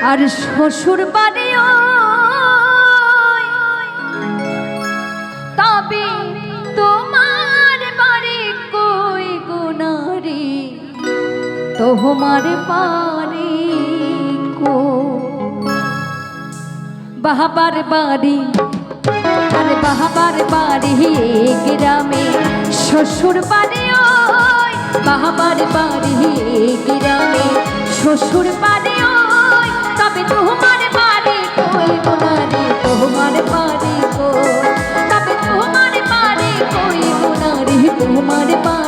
আর শ্বশুর বাড়িও তবে তোমার বাড়ি কই গুনারি তোমার বাড়ি কো? বাহাবার বাড়ি, আরে বাহাবার বাড়ি গ্রামে। শ্বশুর বাড়ি ওই বাহাবার বাড়ি গ্রামে। শ্বশুর বাড়ি তোমার বাড়ি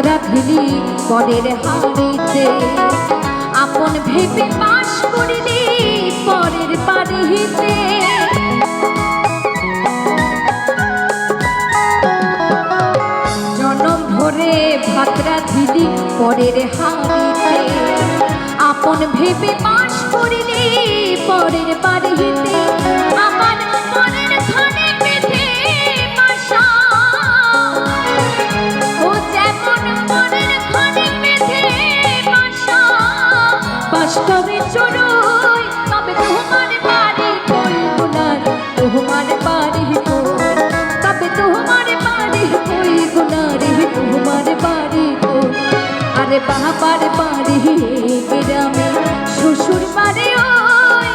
ভিলি পরের হাড়িতে। আপন ভেবে বাস করিলি পরের বাড়িতে জনম ভরে ভাতরা দিলি পরের হাড়িতে। আপন ভেবে বাস করিলি পরের বাড়িতে আরে বাবার বাড়ি গ্রামে, শ্বশুর বাড়ি ওই,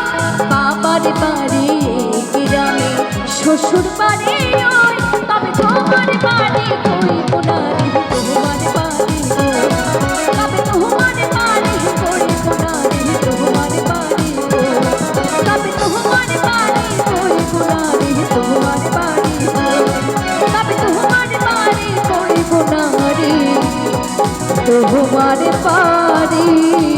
বাবার বাড়ি গ্রামে, শ্বশুর বাড়ি ওই, তবে তোমার বাড়ি রঘুমার পারি।